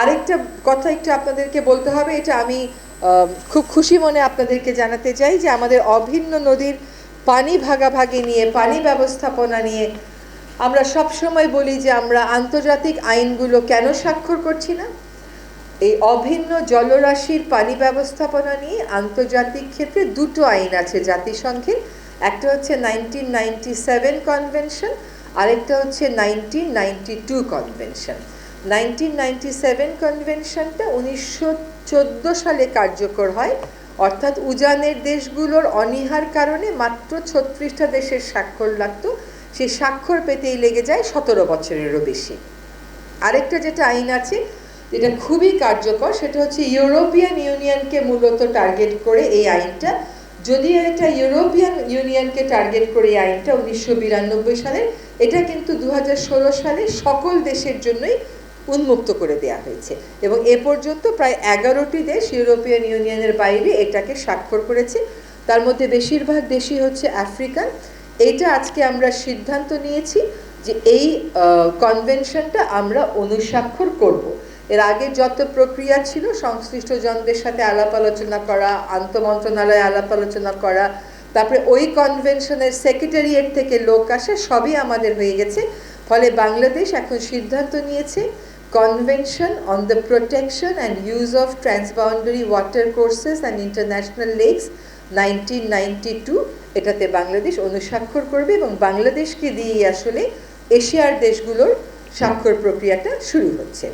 আরেকটা কথা একটু আপনাদেরকে বলতে হবে, এটা আমি খুব খুশি মনে আপনাদেরকে জানাতে চাই যে আমাদের অভিন্ন নদীর পানি ভাগাভাগি নিয়ে, পানি ব্যবস্থাপনা নিয়ে আমরা সব সময় বলি যে আমরা আন্তর্জাতিক আইনগুলো কেন স্বাক্ষর করছি না? এই অভিন্ন জলরাশির পানি ব্যবস্থাপনা নিয়ে আন্তর্জাতিক ক্ষেত্রে দুটো আইন আছে জাতিসংঘের, একটা হচ্ছে নাইনটিন নাইনটি সেভেন কনভেনশন, আরেকটা হচ্ছে nineteen ninety two convention. Nineteen ninety seven কনভেনশনটা উনিশশো চোদ্দ সালে কার্যকর হয়। অর্থাৎ উজানের দেশগুলোর অনীহার কারণে মাত্র ছত্রিশটা দেশের স্বাক্ষর লাগতো। সেই স্বাক্ষর পেতেই লেগে যায় সতেরো বছরেরও বেশি। আরেকটা যেটা আইন আছে, যেটা খুবই কার্যকর, সেটা হচ্ছে ইউরোপিয়ান ইউনিয়নকে মূলত টার্গেট করে এই আইনটা। যদিও এটা ইউরোপিয়ান ইউনিয়নকে টার্গেট করে এই আইনটা উনিশশো বিরানব্বই সালের এটা কিন্তু দু হাজার ষোলো সালে সকল দেশের জন্যই উন্মুক্ত করে দেয়া হয়েছে। এবং এ পর্যন্ত প্রায় এগারোটি দেশ ইউরোপিয়ান ইউনিয়নের বাইরে এটাকে স্বাক্ষর করেছে। তার মধ্যে বেশিরভাগ দেশই হচ্ছে আফ্রিকান। এইটা আজকে আমরা সিদ্ধান্ত নিয়েছি যে এই কনভেনশনটা আমরা অনুস্বাক্ষর করব। এর আগে যত প্রক্রিয়া ছিল, সংশ্লিষ্ট জনদের সাথে আলাপ আলোচনা করা, আন্তমন্ত্রণালয়ে আলাপ আলোচনা করা, তারপরে ওই কনভেনশনের সেক্রেটারিয়েট থেকে লোক আসে, সবই আমাদের হয়ে গেছে। ফলে বাংলাদেশ এখন সিদ্ধান্ত নিয়েছে the protection and use of transboundary watercourses and international lakes nineteen ninety two এটাতে বাংলাদেশ অনুস্বাক্ষর করবে এবং বাংলাদেশকে দিয়েই আসলে এশিয়ার দেশগুলোর স্বাক্ষর প্রক্রিয়াটা শুরু হচ্ছে।